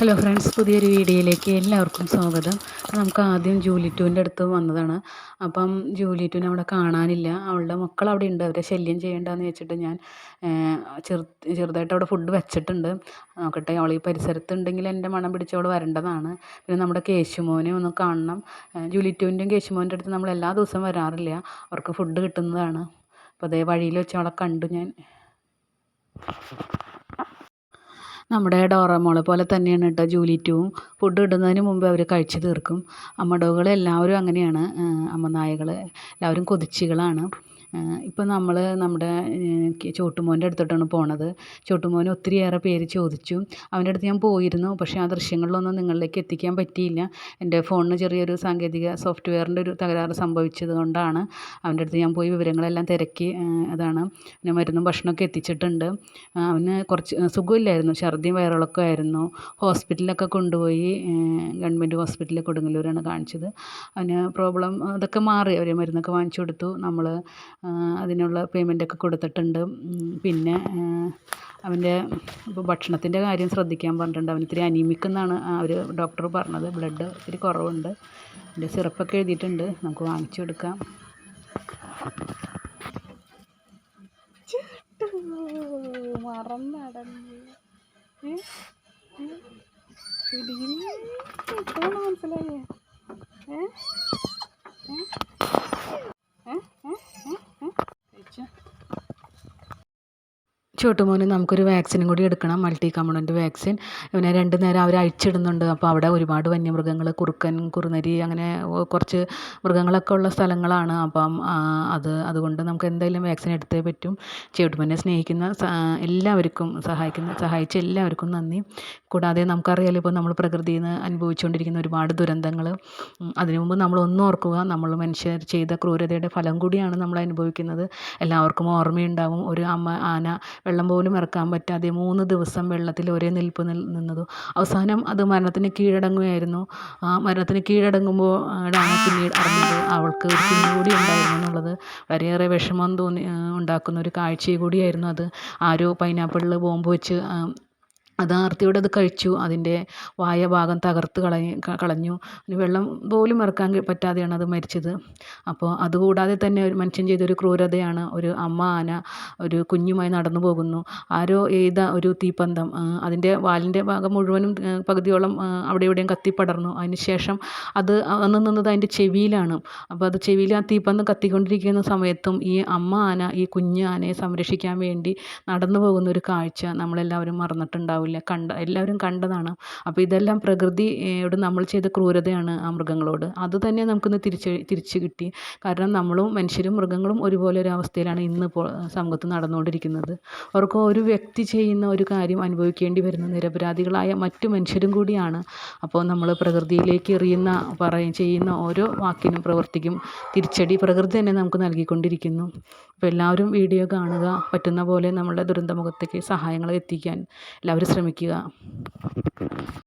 Hello friends പുതിയൊരു വീഡിയോയിലേക്ക് എല്ലാവർക്കും സ്വാഗതം. നമുക്ക് ആദ്യം ജൂലിറ്റുവിന്റെ അടുത്ത് വന്നതാണ്. അപ്പം ജൂലിറ്റുവിനെ അവിടെ കാണാനില്ല. അവളുടെ മക്കൾ അവിടെ ഉണ്ട്. അവരെ ശല്യം ചെയ്യേണ്ടതെന്ന് വെച്ചിട്ട് ഞാൻ ചെറു ചെറുതായിട്ട് അവിടെ ഫുഡ് വെച്ചിട്ടുണ്ട്. നോക്കട്ടെ അവൾ ഈ പരിസരത്തുണ്ടെങ്കിൽ എന്റെ മണം പിടിച്ച് അവൾ വരേണ്ടതാണ്. പിന്നെ നമ്മുടെ കേശുമോനെ ഒന്ന് കാണണം. ജൂലിറ്റുവിന്റെയും കേശുമോന്റെ അടുത്ത് നമ്മൾ എല്ലാ ദിവസവും വരാറില്ല. അവർക്ക് ഫുഡ് കിട്ടുന്നതാണ്. അപ്പോൾ അതേ വഴിയിൽ വെച്ച് അവളെ കണ്ടു ഞാൻ. നമ്മുടെ ഡോറമോളെ പോലെ തന്നെയാണ് കേട്ടോ ജൂലി ടൂവും ഫുഡ് ഇടുന്നതിന് മുമ്പ് അവർ കഴിച്ചു തീർക്കും. അമ്മ ഡോഗുകൾ എല്ലാവരും അങ്ങനെയാണ് അമ്മ നായകൾ എല്ലാവരും കൊതിച്ചികളാണ്. ഇപ്പോൾ നമ്മൾ നമ്മുടെ ചോട്ടുമോന്റെ അടുത്തോട്ടാണ് പോണത്. ചോട്ടുമോൻ ഒത്തിരിയേറെ പേര് ചോദിച്ചു. അവന്റെ അടുത്ത് ഞാൻ പോയിരുന്നു പക്ഷേ ആ ദൃശ്യങ്ങളിലൊന്നും നിങ്ങളിലേക്ക് എത്തിക്കാൻ പറ്റിയില്ല. എന്റെ ഫോണിന് ചെറിയൊരു സാങ്കേതിക സോഫ്റ്റ്വെയറിന്റെ ഒരു തകരാറ് സംഭവിച്ചത് കൊണ്ടാണ് അവന്റെ അടുത്ത് ഞാൻ പോയി വിവരങ്ങളെല്ലാം തിരക്കി അതാണ്. പിന്നെ മരുന്നും ഭക്ഷണമൊക്കെ എത്തിച്ചിട്ടുണ്ട്. അവന് കുറച്ച് സുഖമില്ലായിരുന്നു. ഛർദിയും വയറിളക്കമായിരുന്നു ഹോസ്പിറ്റലിലൊക്കെ കൊണ്ടുപോയി ഗവൺമെന്റ് ഹോസ്പിറ്റലിൽ കൊടുങ്ങല്ലൂരാണ് കാണിച്ചത്. അവന് പ്രോബ്ലം അതൊക്കെ മാറി. അവർ മരുന്നൊക്കെ വാങ്ങിച്ചു കൊടുത്തു. നമ്മൾ അതിനുള്ള പേയ്മെന്റൊക്കെ കൊടുത്തിട്ടുണ്ട്. പിന്നെ അവന്റെ ഇപ്പോൾ ഭക്ഷണത്തിന്റെ കാര്യം ശ്രദ്ധിക്കാൻ പറഞ്ഞിട്ടുണ്ട്. അവൻ ഇത്തിരി അനീമിക് എന്നാണ് അവർ ഡോക്ടർ പറഞ്ഞത്. ബ്ലഡ് ഇത്തിരി കുറവുണ്ട്. അതിന്റെ സിറപ്പൊക്കെ എഴുതിയിട്ടുണ്ട്. നമുക്ക് വാങ്ങിച്ചു കൊടുക്കാം മറന്നടങ്ങി. മനസ്സിലായേ? ഏ? ചോട്ടുമോന് നമുക്കൊരു വാക്സിനും കൂടി എടുക്കണം. മൾട്ടി കമ്മണന്റ് വാക്സിൻ ഇവനെ രണ്ട് നേരം അവർ അഴിച്ചിടുന്നുണ്ട്. അപ്പോൾ അവിടെ ഒരുപാട് വന്യമൃഗങ്ങൾ കുറുക്കൻ കുറുനരി അങ്ങനെ കുറച്ച് മൃഗങ്ങളൊക്കെ ഉള്ള സ്ഥലങ്ങളാണ്. അപ്പം അത് അതുകൊണ്ട് നമുക്ക് എന്തായാലും വാക്സിൻ എടുത്തേ പറ്റും. ചേട്ടുമോനെ സ്നേഹിക്കുന്ന എല്ലാവർക്കും സഹായിക്കുന്ന സഹായിച്ച എല്ലാവർക്കും നന്ദി. കൂടാതെ നമുക്കറിയാലോ ഇപ്പോൾ നമ്മൾ പ്രകൃതിയിൽ നിന്ന് അനുഭവിച്ചുകൊണ്ടിരിക്കുന്ന ഒരുപാട് ദുരന്തങ്ങൾ. അതിനു മുമ്പ് നമ്മൾ ഒന്ന് ഓർക്കുക നമ്മൾ മനുഷ്യർ ചെയ്ത ക്രൂരതയുടെ ഫലം കൂടിയാണ് നമ്മൾ അനുഭവിക്കുന്നത്. എല്ലാവർക്കും ഓർമ്മയുണ്ടാവും. ഒരു അമ്മ ആന വെള്ളം പോലും ഇറക്കാൻ പറ്റാതെ മൂന്ന് ദിവസം വെള്ളത്തിൽ ഒരേ നിൽപ്പ് നിന്നതും. അവസാനം അത് മരണത്തിന് കീഴടങ്ങുകയായിരുന്നു. ആ മരണത്തിന് കീഴടങ്ങുമ്പോൾ ആണ് പിന്നീട് അറിഞ്ഞത് അവൾക്ക് ഒരു കുഞ്ഞു കൂടി ഉണ്ടായിരുന്നു എന്നുള്ളത്. വളരെയേറെ വിഷമം തോന്നി ഉണ്ടാക്കുന്ന ഒരു കാഴ്ച കൂടിയായിരുന്നു അത്. ആരോ പൈനാപ്പിളിൽ ബോംബ് വെച്ച് അത് ആർത്തിയോടെ അത് കഴിച്ചു. അതിന്റെ വായ ഭാഗം തകർത്ത് കളഞ്ഞു കളഞ്ഞു. വെള്ളം പോലും ഇറക്കാൻ പറ്റാതെയാണ് അത് മരിച്ചത്. അപ്പോൾ അതുകൂടാതെ തന്നെ ഒരു മനുഷ്യൻ ചെയ്തൊരു ക്രൂരതയാണ് ഒരു അമ്മ ആന ഒരു കുഞ്ഞുമായി നടന്നു പോകുന്നു. ആരോ എയ്ത ഒരു തീപ്പന്തം. അതിന്റെ വാലിന്റെ ഭാഗം മുഴുവനും പകുതിയോളം അവിടെ ഇവിടെയും കത്തിപ്പടർന്നു അതിന് ശേഷം അത് അന്ന് നിന്നത് അതിന്റെ ചെവിയിലാണ്. അപ്പോൾ അത് ചെവിയിൽ ആ തീപ്പന്തം കത്തിക്കൊണ്ടിരിക്കുന്ന സമയത്തും ഈ അമ്മ ആന ഈ കുഞ്ഞ് ആനയെ സംരക്ഷിക്കാൻ വേണ്ടി നടന്നു പോകുന്ന ഒരു കാഴ്ച നമ്മളെല്ലാവരും മറന്നിട്ടുണ്ടാവില്ല. ഉണ്ടാവില്ല കണ്ട എല്ലാവരും കണ്ടതാണ്. അപ്പോൾ ഇതെല്ലാം പ്രകൃതിയോട് നമ്മൾ ചെയ്ത ക്രൂരതയാണ് ആ മൃഗങ്ങളോട്. അത് തന്നെ നമുക്കിന്ന് തിരിച്ച് തിരിച്ച് കിട്ടി. കാരണം നമ്മളും മനുഷ്യരും മൃഗങ്ങളും ഒരുപോലെ ഒരു അവസ്ഥയിലാണ് ഇന്ന് ഇപ്പോൾ സമൂഹത്ത് നടന്നുകൊണ്ടിരിക്കുന്നത്. അവർക്ക് ഒരു വ്യക്തി ചെയ്യുന്ന ഒരു കാര്യം അനുഭവിക്കേണ്ടി വരുന്ന നിരപരാധികളായ മറ്റു മനുഷ്യരും കൂടിയാണ്. അപ്പോൾ നമ്മൾ പ്രകൃതിയിലേക്ക് എറിയുന്ന പറയും ചെയ്യുന്ന ഓരോ വാക്കിനും പ്രവൃത്തിക്കും തിരിച്ചടി പ്രകൃതി തന്നെ നമുക്ക് നൽകിക്കൊണ്ടിരിക്കുന്നു. അപ്പോൾ എല്ലാവരും വീഡിയോ കാണുക പറ്റുന്ന പോലെ നമ്മളുടെ ദുരന്തമുഖത്തേക്ക് സഹായങ്ങൾ എത്തിക്കാൻ. എല്ലാവരും ശ്രമിക്കുക